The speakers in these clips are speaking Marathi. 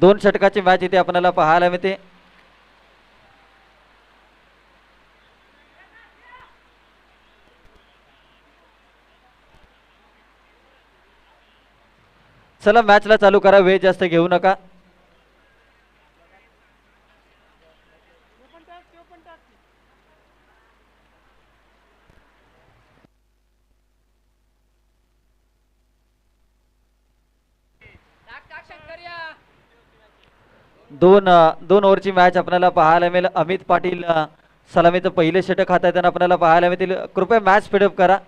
दोन षटकाची मॅच इथे आपल्याला पाहायला मिळते. चला मॅचला चालू करा वेळ जास्त घेऊ नका. दोन दोन ओव्हरची मॅच आपल्याला पाहायला मिळेल. अमित पाटील सलामीचं पहिले षटक हात त्यांना आपल्याला पाहायला मिळतील. कृपया मॅच स्पीडअप करा.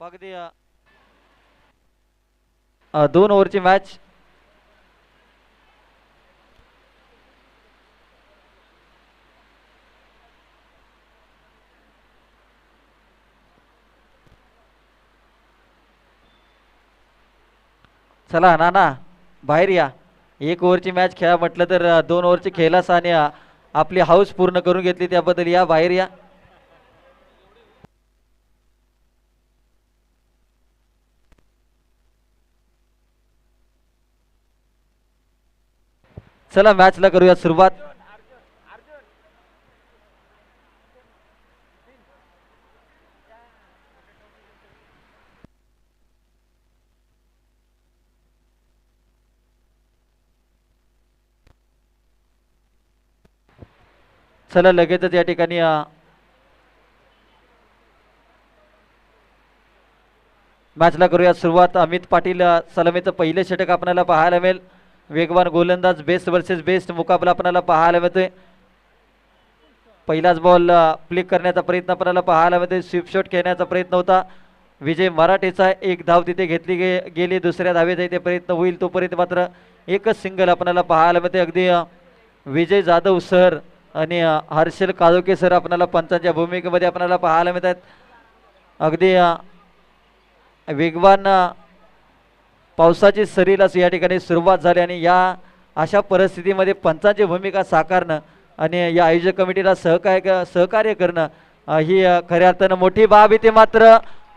अगदी दोन ओव्हरची मॅच. चला ना ना बाहेर या. एक ओव्हरची मॅच खेळा म्हटलं तर दोन ओव्हरची खेळलास आणि आपली हाऊस पूर्ण करून घेतली त्याबद्दल. या बाहेर या. चला मॅचला करूया सुरुवात. चला लगेचच या ठिकाणी मॅचला करूया सुरुवात. अमित पाटील सलमीचं सलामीचं पहिले षटक आपल्याला पाहायला मिळेल. वेगवान गोलंदाज बेस्ट वर्सेस बेस्ट मुकाबला आपल्याला पाहायला मिळतोय. पहिलाच बॉल फ्लिक करण्याचा प्रयत्न आपल्याला पाहायला मिळतोय. स्विपशॉट खेळण्याचा प्रयत्न होता. विजय मराठेचा एक धाव तिथे घेतली गे गेली. दुसऱ्या धावेचा इथे प्रयत्न होईल तोपर्यंत मात्र एकच सिंगल आपल्याला पाहायला मिळते अगदी विजय जाधव सर आणि हर्षल काळोखे सर आपल्याला पंचांच्या भूमिकेमध्ये आपल्याला पाहायला मिळतात अगदी वेगवान पावसाची सरीलाच या ठिकाणी सुरुवात झाली आणि या अशा परिस्थितीमध्ये पंचांची भूमिका साकारणं आणि या आयोजक कमिटीला सहकार्य सहकार्य करणं ही खऱ्या अर्थानं मोठी बाब इथे मात्र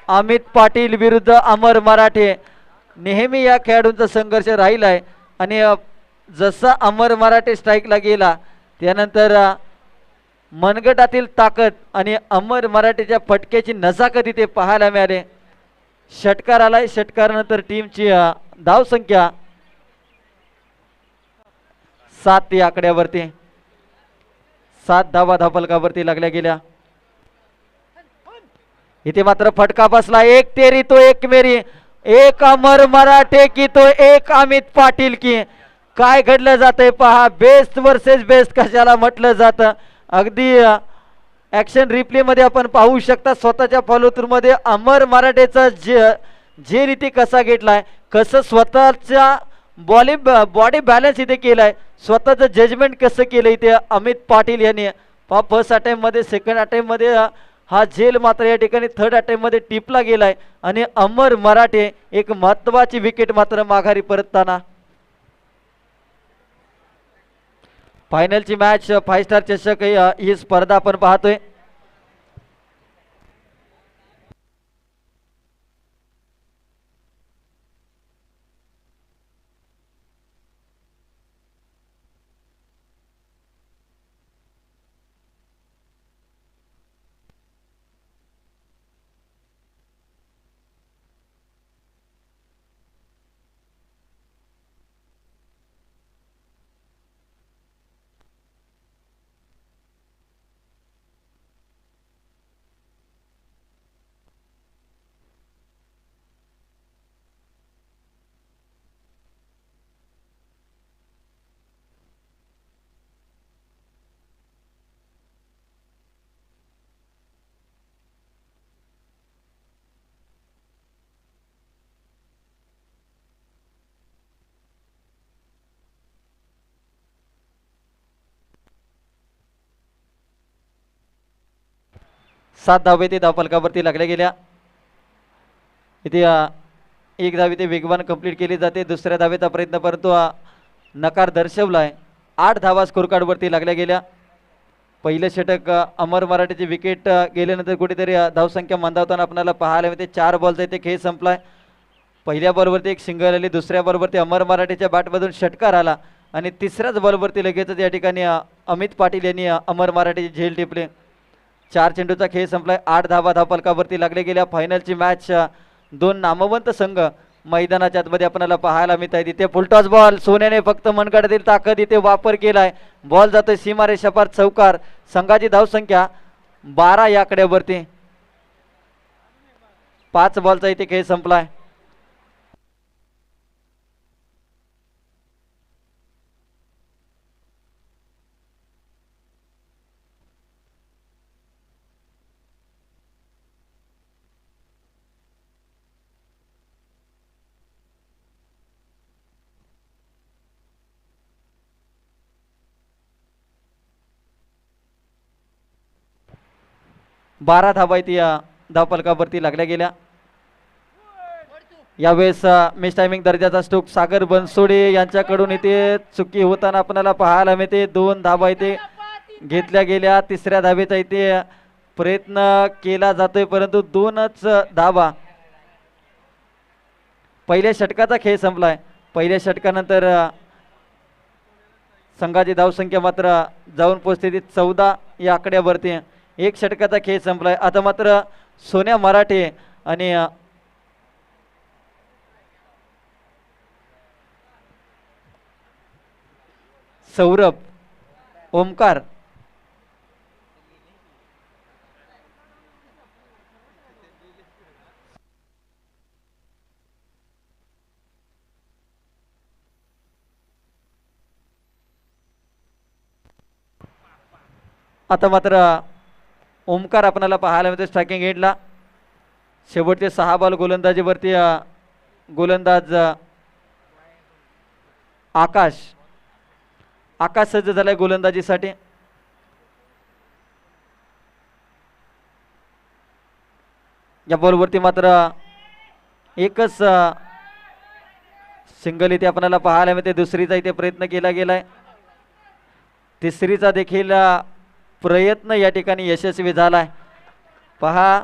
अमित पाटील विरुद्ध अमर मराठे नेहमी या खेळाडूंचा संघर्ष राहिला आहे आणि जसा अमर मराठे स्ट्राईकला गेला त्यानंतर मनगटातील ताकद आणि अमर मराठीच्या फटक्याची नजाकत इथे पाहायला मिळाले? षटकार आलाय षटकारानंतर टीमची धावसंख्या सात या आकड्यावरती. सात धावा धापलकावरती लागल्या गेल्या. इथे मात्र फटका बसला. एक तेरी तो एक मेरी. एक अमर मराठे की तो एक अमित पाटील की. काय घडलं जातंय पहा बेस्ट वर्सेस बेस्ट कशाला म्हटलं जातं? अगदी ॲक्शन रिप्लेमध्ये आपण पाहू शकता स्वतःच्या फॉलोथ्रूमध्ये अमर मराठेचा जे जे रीती कसा घेतलाय कसं स्वतःच्या बॉली बॉडी बॅलन्स इथे केलाय स्वतःचं जजमेंट कसं केलं इथे अमित पाटील यांनी. पहा फर्स्ट अटेम्पमध्ये सेकंड अटेम्पमध्ये हा झेल मात्र या ठिकाणी थर्ड अटेम्पमध्ये टिपला टिपला गेलाय. आणि अमर मराठे एक महत्वाची विकेट मात्र माघारी परतताना फायनलची मॅच फाय स्टार चषक ही, ही स्पर्धा आपण पाहतोय. सात धावे ते धावफलकावरती लागल्या गेल्या. इथे एक धावी ते वेगवान कंप्लीट केली जाते दुसऱ्या धावेचा प्रयत्न परंतु अ, नकार दर्शवलाय. आठ धावा स्कोर कार्डवरती लागल्या गेल्या. पहिलं षटक अमर मराठीची विकेट गेल्यानंतर कुठेतरी धावसंख्या मंदावताना आपल्याला पाहायला मिळते. चार बॉलचा इथे खेळ संपलाय. पहिल्या बॉलवरती एक सिंगल आली दुसऱ्या बॉलवरती अमर मराठीच्या बॅटमधून षटकार आला आणि तिसऱ्याच बॉलवरती लगेचच या ठिकाणी अमित पाटील यांनी अमर मराठीची झेल टिपले. चार चेंडूचा खेळ संपलाय. आठ धावा धापलकावरती लागले गेल्या. फायनलची मॅच दोन नामवंत संघ मैदानाच्या आतमध्ये आपल्याला पाहायला मिळत आहे तिथे फुलटॉस बॉल सोन्याने फक्त मनगडातील ताकद इथे वापर केलाय. बॉल जातोय सीमारेषापार चौकार. संघाची धावसंख्या बारा याकड्यावरती. पाच बॉलचा इथे खेळ संपलाय. बारा धावा इथे या धावपलकावरती लागल्या गेल्या. यावेळेस मिस टायमिंग दर्जाचा स्टोक सागर बनसोडे यांच्याकडून इथे चुकी होताना आपल्याला पाहायला मिळते. दोन धावा इथे घेतल्या गेल्या. तिसऱ्या धावेचा इथे प्रयत्न केला जातोय परंतु दोनच धावा. पहिल्या षटकाचा खेळ संपलाय. पहिल्या षटकानंतर संघाची धावसंख्या मात्र जाऊन पोहोचते ती चौदा या आकड्यावरती. एक षटकाचा खेळ संपलाय. आता मात्र सोन्या मराठे आणि सौरभ ओमकार आता मात्र ओमकार आपल्याला पाहायला मिळतो स्ट्रायकिंग एंडला शेवटचे सहा बॉल गोलंदाजीवरती गोलंदाज आकाश. आकाश सज्ज झालाय गोलंदाजीसाठी. या बॉलवरती मात्र एकच सिंगल इथे आपल्याला पाहायला मिळते दुसरीचा इथे प्रयत्न केला गेलाय. तिसरीचा देखील प्रयत्न या ठिकाणी यशस्वी झालाय. पहा.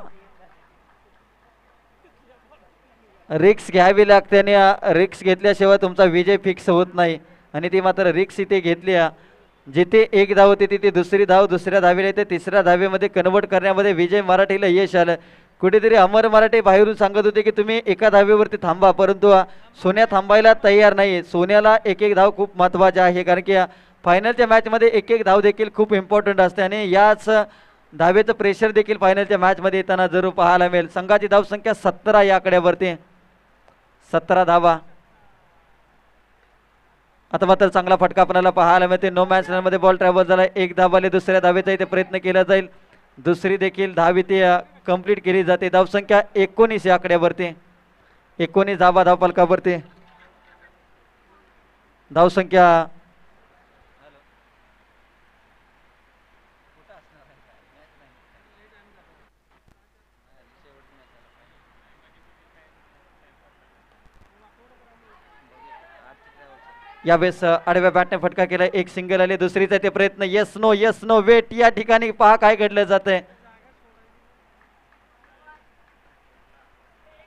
रिक्स घ्यावी लागते आणि रिक्स घेतल्याशिवाय तुमचा विजय फिक्स होत नाही. आणि ती मात्र रिक्स इथे घेतली आ. जिथे एक धाव होती तिथे दुसरी धाव दुसऱ्या धावेला येते. तिसऱ्या धावेमध्ये कन्वर्ट करण्यामध्ये विजय मराठीला यश आलं. कुठेतरी अमर मराठे बाहेरून सांगत होते की तुम्ही एका धावेवरती थांबा परंतु सोन्या थांबायला तयार नाही सोन्याला एक एक धाव खूप महत्त्वाचे आहे कारण की फायनलच्या मॅचमध्ये एक एक धाव देखील खूप इम्पॉर्टंट असते आणि याच धावेचं प्रेशर देखील फायनलच्या मॅचमध्ये येताना जरूर पाहायला मिळेल. संघाची धावसंख्या सतरा या आकड्यावरती. सतरा धावा. आता मात्र चांगला फटका आपल्याला पाहायला मिळते. नो मॅच रनमध्ये बॉल ट्रॅव्हल झाला. एक धावाले दुसऱ्या धावेचा इथे प्रयत्न केला जाईल. दुसरी देखील धाव इथे कंप्लीट केली जाते. धावसंख्या एकोणीस या आकड्यावरती. एकोणीस धावा धावपालकावरती धावसंख्या यावेळेस आडव्या बॅटने फटका केला एक सिंगल आले दुसरीचा ते प्रयत्न yes no yes no wait या ठिकाणी पहा काय घडलं जातंय.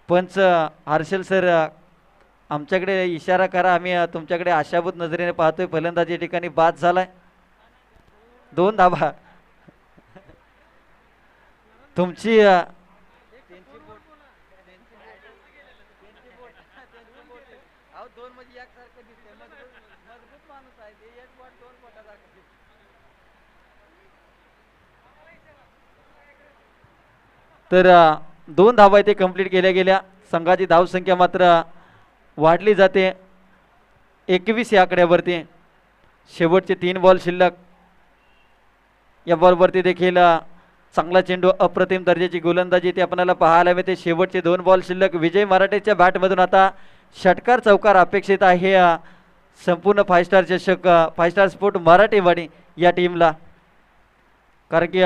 पंच हर्षल सर आमच्याकडे इशारा करा आम्ही तुमच्याकडे आशाभूत नजरेने पाहतोय फलंदाजी या ठिकाणी बाद झालाय. दोन धाबा तुमची तर दोन धावा इथे कंप्लीट केल्या गेल्या. संघाची धावसंख्या मात्र वाढली जाते. एकवीस या आकड्यावरती. शेवटचे तीन बॉल शिल्लक. या बॉलवरती देखील चांगला चेंडू अप्रतिम दर्जाची गोलंदाजी ते आपल्याला पाहायला मिळते. शेवटचे दोन बॉल शिल्लक. विजय मराठेच्या बॅटमधून आता षटकार चौकार अपेक्षित आहे संपूर्ण फाय स्टार चषक फाय स्टार स्पोर्ट मराठीवाडी या टीमला कारण की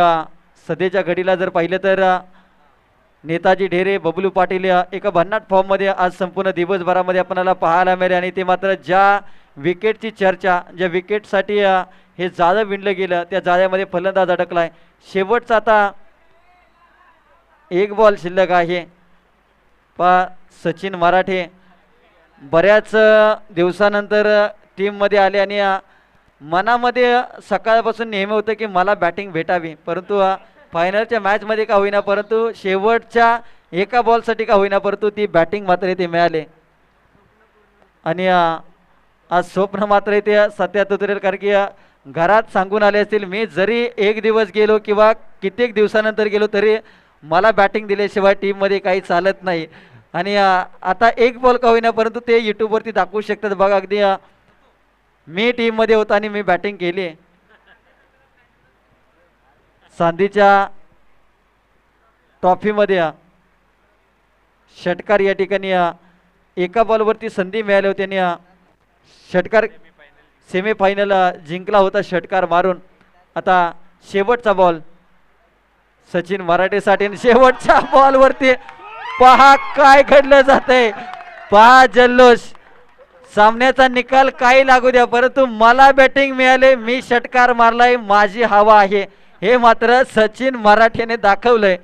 सध्याच्या घडीला जर पाहिलं तर नेताजी ढेरे बबलू पाटील या एका भन्नाट फॉर्ममध्ये आज संपूर्ण दिवसभरामध्ये आपणाला पाहायला मिळेल आणि ते मात्र ज्या विकेटची चर्चा ज्या विकेटसाठी हे जाळं विणलं गेलं त्या जाळ्यामध्ये फलंदाज अडकलाय. शेवटचा आता एक बॉल शिल्लक आहे. पा सचिन मराठे बऱ्याच दिवसानंतर टीममध्ये आले आणि मनामध्ये सकाळपासून नेहमी होतं की मला बॅटिंग भेटावी. परंतु फायनलच्या मॅचमध्ये का होईना परंतु शेवटच्या एका बॉलसाठी का होईना परंतु ती बॅटिंग मात्र इथे मिळाले. आणि आज स्वप्न मात्र इथे सत्यात उतरेल कारण की घरात सांगून आले असतील मी जरी एक दिवस गेलो किंवा कित्येक दिवसानंतर गेलो तरी मला बॅटिंग दिल्याशिवाय टीममध्ये काही चालत नाही. आणि आता एक बॉल का होईना परंतु ते यूट्यूबवरती दाखवू शकतात. बघा अगदी मी टीममध्ये होतो आणि मी बॅटिंग केली. सांधीच्या ट्रॉफीमध्ये षटकार या ठिकाणी एका बॉलवरती संधी मिळाली होती आणि षटकार सेमीफायनल जिंकला होता षटकार मारून. आता शेवटचा बॉल सचिन मराठेसाठी शेवटच्या बॉलवरती पहा काय घडलं जातंय. पहा जल्लोष. सामन्याचा निकाल काही लागू द्या परंतु मला बॅटिंग मिळाले. मी षटकार मारलाय. माझी हवा आहे. हे मात्र सचिन मराठेने दाखवलंय.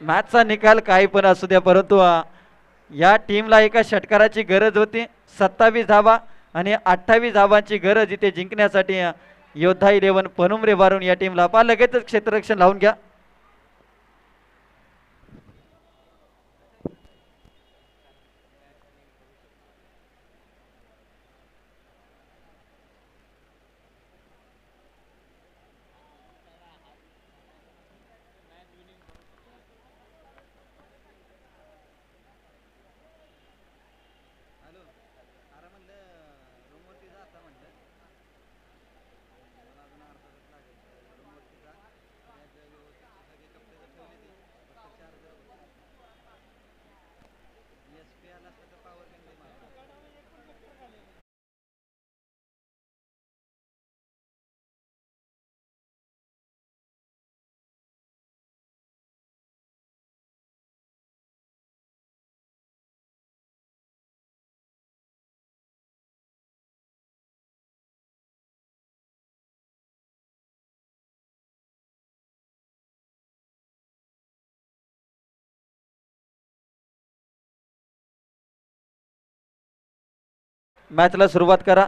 मॅचचा निकाल काही पण असू द्या परंतु या टीमला एका षटकाराची गरज होती. सत्तावीस धावा आणि अठ्ठावीस धावांची गरज इथे जिंकण्यासाठी योद्धा इलेव्हन पनुमरे वारून या टीमला पा लगेचच क्षेत्ररक्षण लावून घ्या. मॅचला सुरुवात करा.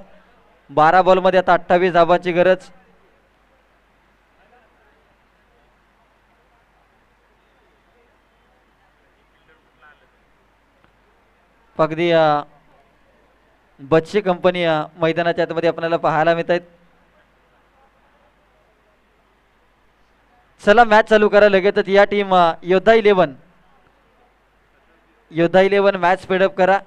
बारा बॉलमध्ये आता अठ्ठावीस धाबांची गरज. अगदी बच्ची कंपनी मैदानाच्या आतमध्ये आपल्याला पाहायला मिळत आहेत चला मॅच चालू करा लगेचच. या टीम योद्धा इलेव्हन योद्धा इलेव्हन मॅच स्पीडअप करा.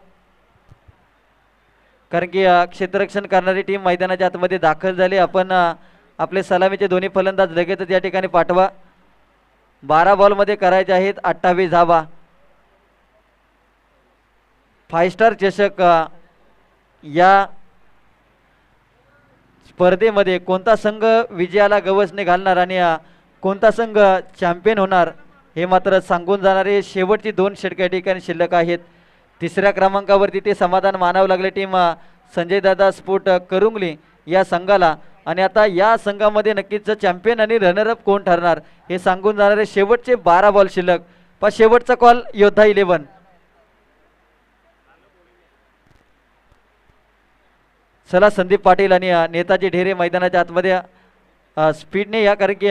कारण की क्षेत्ररक्षण करणारी टीम मैदानाच्या आतमध्ये दाखल झाली. आपण आपले सलामीचे दोन्ही फलंदाज लगेचच या ठिकाणी पाठवा. बारा बॉलमध्ये करायचे आहेत अठ्ठावीस धावा. फाय स्टार चषक या स्पर्धेमध्ये कोणता संघ विजयाला गवसने घालणार आणि कोणता संघ चॅम्पियन होणार हे मात्र सांगून जाणारे शेवटची दोन षटक या ठिकाणी शिल्लक आहेत. तिसऱ्या क्रमांकावरती ते समाधान मानावं लागले टीम संजय दादा स्पोर्ट करुंगली या संघाला. आणि आता या संघामध्ये नक्कीच चॅम्पियन आणि रनरअप कोण ठरणार हे सांगून जाणारे शेवटचे बारा बॉल शिल्लक. पण शेवटचा कॉल योद्धा इलेव्हन चला संदीप पाटील आणि नेताजी ढेरे मैदानाच्या आतमध्ये स्पीडने या कारण की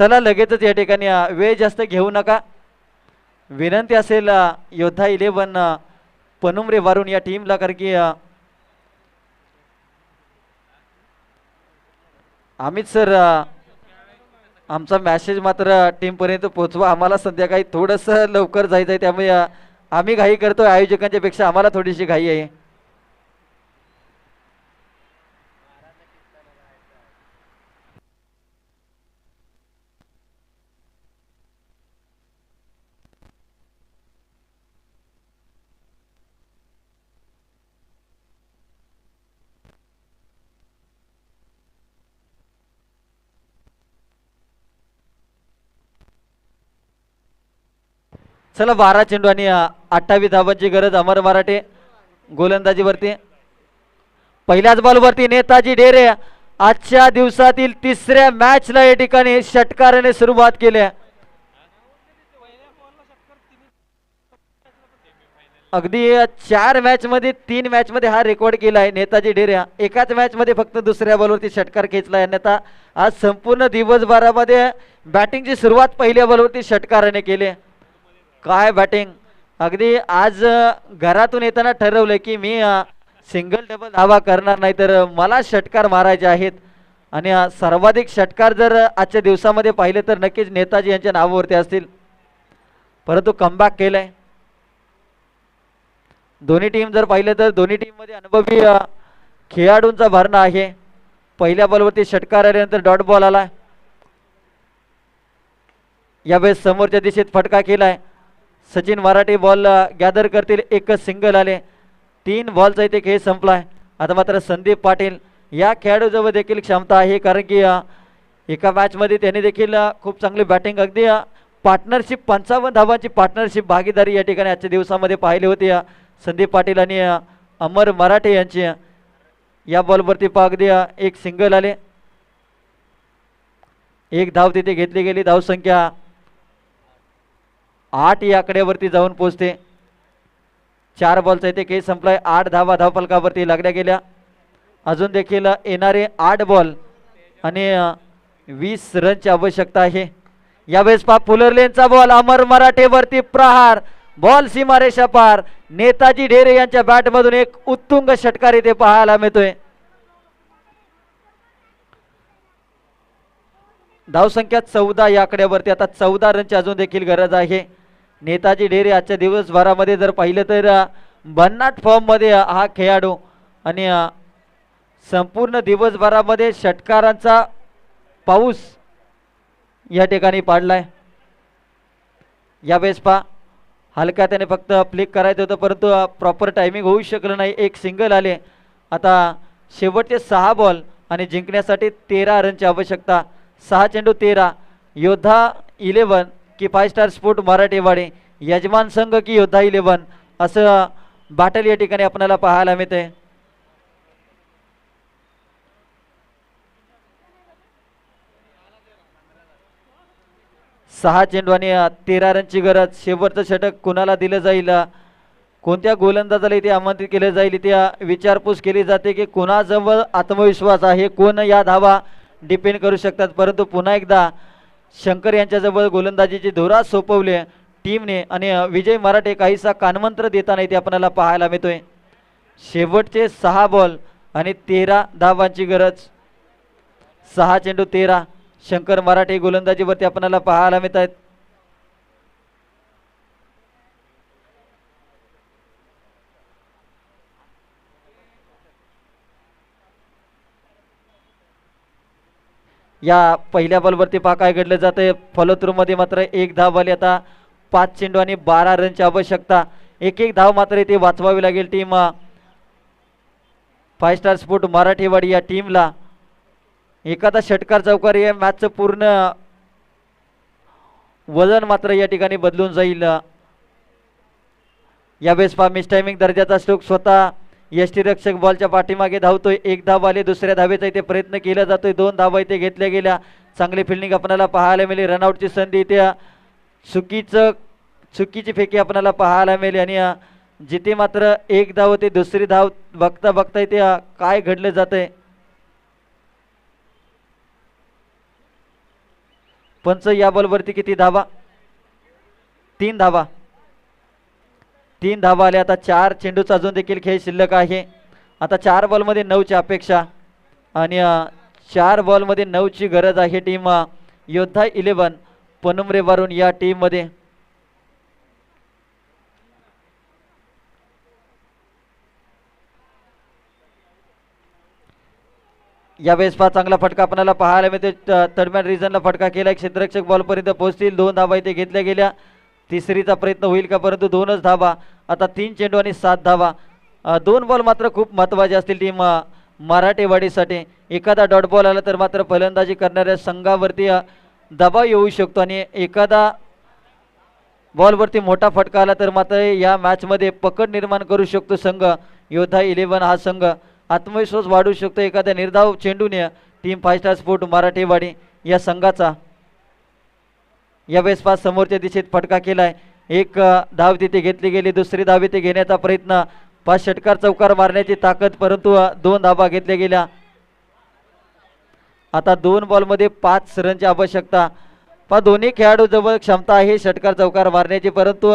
चला लगेचच या ठिकाणी वेळ जास्त घेऊ नका. विनंती असेल योद्धा इलेवन पनुमरे वारून या टीमला कारण की अमित सर आमचा मॅसेज मात्र टीमपर्यंत पोहोचवा. आम्हाला संध्याकाळी थोडंसं लवकर जायचं आहे त्यामुळे आम्ही घाई करतो आयोजकांच्या पेक्षा आम्हाला थोडीशी घाई आहे. चला बारा चेंडू आणि अठ्ठावीस धावांची गरज अमर मराठे गोलंदाजीवरती. पहिल्याच बॉलवरती नेताजी डेरे आजच्या दिवसातील तिसऱ्या मॅचला या ठिकाणी षटकाराने सुरुवात केली. अगदी चार मॅच मध्ये तीन मॅच मध्ये हा रेकॉर्ड केला आहे नेताजी डेऱ्या एकाच मॅच मध्ये फक्त दुसऱ्या बॉलवरती षटकार खेचला आहे अन्यथा आज संपूर्ण दिवसभरामध्ये बॅटिंगची सुरुवात पहिल्या बॉलवरती षटकाराने केली. आहे. काय बॅटिंग अगदी आज घरातून येताना ठरवलं की मी सिंगल डबल धावा करणार नाही तर मला षटकार मारायचे आहेत. आणि सर्वाधिक षटकार जर आजच्या दिवसामध्ये पाहिले तर नक्कीच नेताजी यांच्या नावावरती असतील. परंतु कमबॅक केलंय. दोन्ही टीम जर पाहिलं तर दोन्ही टीममध्ये अनुभवी खेळाडूंचा भरणा आहे. पहिल्या बॉलवरती षटकार आल्यानंतर डॉट बॉल आला यावेळेस समोरच्या दिशेत फटका केलाय. सचिन मराठे बॉल गॅदर करतील. एकच सिंगल आले. तीन बॉलचा इथे खेळ संपलाय. आता मात्र संदीप पाटील या खेळाडूजवळ देखील क्षमता आहे कारण की एका मॅचमध्ये त्याने देखील खूप चांगली बॅटिंग अगदी पार्टनरशिप पंचावन्न धावांची पार्टनरशिप भागीदारी या ठिकाणी आजच्या दिवसामध्ये पाहिली होती संदीप पाटील आणि अमर मराठे यांची या बॉलवरती पा अगदी एक सिंगल आले. एक धाव तिथे घेतली गेली. धावसंख्या आठ या आकड्यावरती जाऊन पोचते. चार बॉलचा इथे केस संपलाय. आठ धावा धावफलकावरती लागल्या गेल्या. अजून देखील येणारे आठ बॉल आणि वीस रनची आवश्यकता आहे. यावेळेस पा पुलरलेनचा बॉल अमर मराठेवरती प्रहार. बॉल सीमारेषा पार. नेताजी ढेरे यांच्या बॅटमधून एक उत्तुंग षटकार इथे पाहायला मिळतोय. धावसंख्या चौदा या आकड्यावरती आता चौदा रनची अजून देखील गरज आहे. नेताजी ढेरे आजच्या दिवसभरामध्ये जर पाहिलं तर भन्नाट फॉर्ममध्ये हा खेळाडू आणि संपूर्ण दिवसभरामध्ये षटकारांचा पाऊस या ठिकाणी पाडलाय. यावेळेस पा हलका त्याने फक्त फ्लिक करायचं होतं परंतु प्रॉपर टायमिंग होऊ शकलं नाही. एक सिंगल आले. आता शेवटचे सहा बॉल आणि जिंकण्यासाठी तेरा रनची आवश्यकता. सहा चेंडू तेरा. योद्धा इलेवन की फाय स्टार स्पोर्ट मराठीवाडी यजमान संघ की योद्धा इलेवन असं बॅटल या ठिकाणी आपल्याला पाहायला मिळते. सहा चेंडू आणि तेरा रनची गरज शेवटचं षटक कुणाला दिलं जाईल? कोणत्या गोलंदाजाला इथे आमंत्रित केलं जाईल? इथे विचारपूस केली जाते की कोणाजवळ आत्मविश्वास आहे? कोण या धावा डिपेंड करू शकतात? परंतु पुन्हा एकदा शंकर यांच्याजवळ गोलंदाजीची धोरा सोपवले. टीमने आणि विजय मराठे काहीसा कानमंत्र देताना इथे आपल्याला पाहायला मिळतोय. शेवटचे सहा बॉल आणि तेरा धावांची गरज. सहा चेंडू तेरा. शंकर मराठे गोलंदाजीवरती आपल्याला पाहायला मिळत आहेत या पहिल्या बॉलवरती पहा काय घडलं जातं फॉलो मात्र एक धाव आली. आता पाच चेंडू आणि बारा रनची आवश्यकता. एक एक धाव मात्र इथे वाचवावी लागेल team five star sport Marathiwadi या टीमला एखादा षटकार चौकारी या मॅचचं पूर्ण वजन मात्र या ठिकाणी बदलून जाईल. यावेळेस पहा मिस टायमिंग दर्जाचा स्ट्रोक स्वतः यष्टीरक्षक बॉलच्या पाठीमागे धावतोय. एक धाव आले दुसऱ्या धावेचा इथे प्रयत्न केला जातोय. दोन धावा इथे घेतल्या गेल्या. चांगली फिल्डिंग आपल्याला पाहायला मिळेल रनआउटची संधी इथे चुकीचं चुकीची फेकी आपल्याला पाहायला मिळेल आणि जिथे मात्र एक धाव होते दुसरी धाव बघता बघता इथे काय घडलं जातंय. पंच या बॉलवरती किती धावा? तीन धावा. तीन धावा आले आता चार चेंडूचा अजून देखील खेळ शिल्लक आहे. आता चार बॉलमध्ये नऊची अपेक्षा आणि चार बॉलमध्ये नऊची गरज आहे टीम योद्धा इलेवन पनुमरे वरून या टीममध्ये. यावेळेस फार चांगला फटका आपल्याला पाहायला मिळते तडम्यान रिझनला फटका केला. एक क्षेत्ररक्षक बॉलपर्यंत पोहोचतील. दोन धावा इथे घेतल्या गेल्या. तिसरीचा प्रयत्न होईल का? परंतु दोनच धावा. आता तीन चेंडू आणि सात धावा. दोन बॉल मात्र खूप महत्त्वाचे असतील टीम मराठेवाडीसाठी. एखादा डॉट बॉल आला तर मात्र फलंदाजी करणाऱ्या संघावरती दबाव येऊ शकतो आणि एखादा बॉलवरती मोठा फटका आला तर मात्र या मॅचमध्ये पकड निर्माण करू शकतो संघ. योद्धा इलेव्हन हा संघ. आत्मविश्वास वाढू शकतो एखाद्या निर्धाव चेंडूने. Team five star sport Marathiwadi या संघाचा. यावेळेस पाच समोरच्या दिशेत फटका केलाय. एक धाव तिथे घेतली गेली दुसरी धाव इथे घेण्याचा प्रयत्न. पाच षटकार चौकार मारण्याची ताकद परंतु दोन धाबा घेतल्या गेल्या. आता दोन बॉलमध्ये पाच रनची आवश्यकता. पा दोन्ही खेळाडू जवळ क्षमता आहे षटकार चौकार मारण्याची परंतु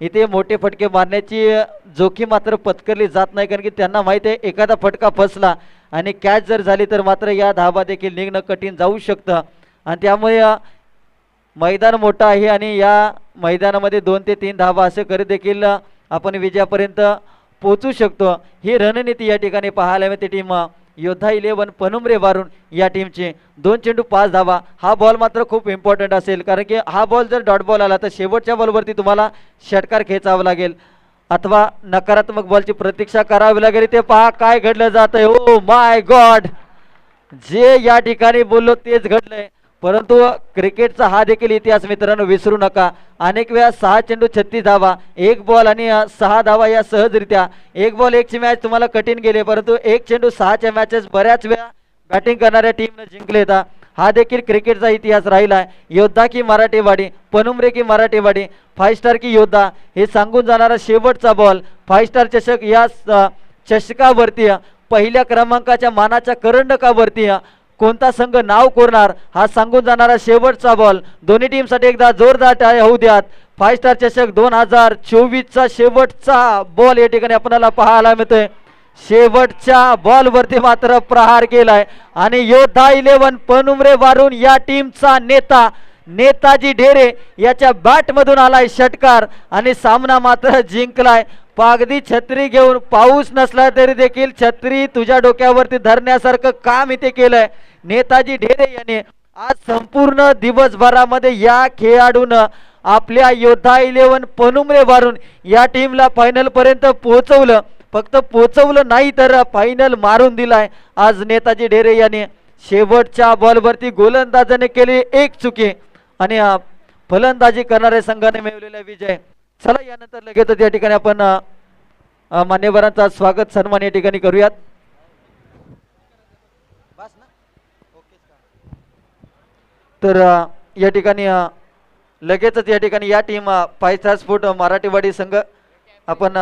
इथे मोठे फटके मारण्याची जोखीम मात्र पत्करली जात नाही कारण की त्यांना माहिती आहे एखादा फटका फसला आणि कॅच जर झाली तर मात्र या धाबा देखील निघणं कठीण जाऊ शकतं. आणि त्यामुळे मैदान मोठं आहे आणि या मैदानामध्ये दोन ते तीन धावा असे करीत देखील आपण विजयापर्यंत पोचू शकतो. ही रणनीती या ठिकाणी पाहायला मिळते. टीम योद्धा इलेव्हन पनुमरे वारून या टीमचे दोन चेंडू पाच धावा. हा बॉल मात्र खूप इम्पॉर्टंट असेल. कारण की हा बॉल जर डॉट बॉल आला तर शेवटच्या बॉलवरती तुम्हाला षटकार खेचावं लागेल. अथवा नकारात्मक बॉलची प्रतीक्षा करावी लागेल. ते पहा काय घडलं जात आहे ओ माय गॉड जे या ठिकाणी बोललो तेच घडलंय. परंतु क्रिकेटचा हा देखील इतिहास मित्रांनो विसरू नका. अनेक वेळा सहा चेंडू छत्तीस धावा एक बॉल आणि सहा धावा या सहजरित्या. एक बॉल एकची मॅच तुम्हाला कठीण गेले परंतु एक चेंडू सहाच्या मॅचेस बऱ्याच वेळा बॅटिंग करणाऱ्या टीमनं जिंकले होता हा देखील क्रिकेटचा इतिहास राहिला आहे योद्धा की मराठीवाडी पनुमरे की मराठीवाडी फाय स्टार की योद्धा हे सांगून जाणारा शेवटचा बॉल फाय स्टार चषक या चषकावरती पहिल्या क्रमांकाच्या मानाच्या करंडकावरती कोणता संघ नाव कोरणार हा सांगून जाणारा शेवटचा बॉल दोन्ही टीमसाठी एकदा जोरदार टाळ्या होऊ द्यात. फाय स्टार चषक दोन हजार चोवीसचा शेवटचा बॉल या ठिकाणी आपल्याला पाहायला मिळतोय. शेवटच्या बॉलवरती मात्र प्रहार केलाय. आणि योद्धा इलेव्हन पनुमरे वारून या टीमचा नेता नेताजी ढेरे याच्या बॅटमधून आलाय षटकार. आणि सामना मात्र जिंकलाय. पागदी छत्री घेऊन पाऊस नसला तरी देखील छत्री तुझ्या डोक्यावरती धरण्यासारखं काम इथे केलंय. नेताजी ढेरे यांनी आज संपूर्ण दिवसभरामध्ये या खेळाडूनं आपल्या योद्धा इलेव्हन पनुमरे वारून या टीमला फायनल पर्यंत पोहोचवलं. फक्त पोहोचवलं नाही तर फायनल मारून दिलाय. आज नेताजी ढेरे यांनी शेवटच्या बॉलवरती गोलंदाजाने केली एक चुकी. आणि फलंदाजी करणाऱ्या संघाने मिळवलेला विजय. चला यानंतर लगेचच या ठिकाणी आपण मान्यवरांचा स्वागत सन्मान या ठिकाणी करूयात. तर या ठिकाणी लगेचच या ठिकाणी या टीम स्टार स्पोर्ट मराठीवाडी संघ आपण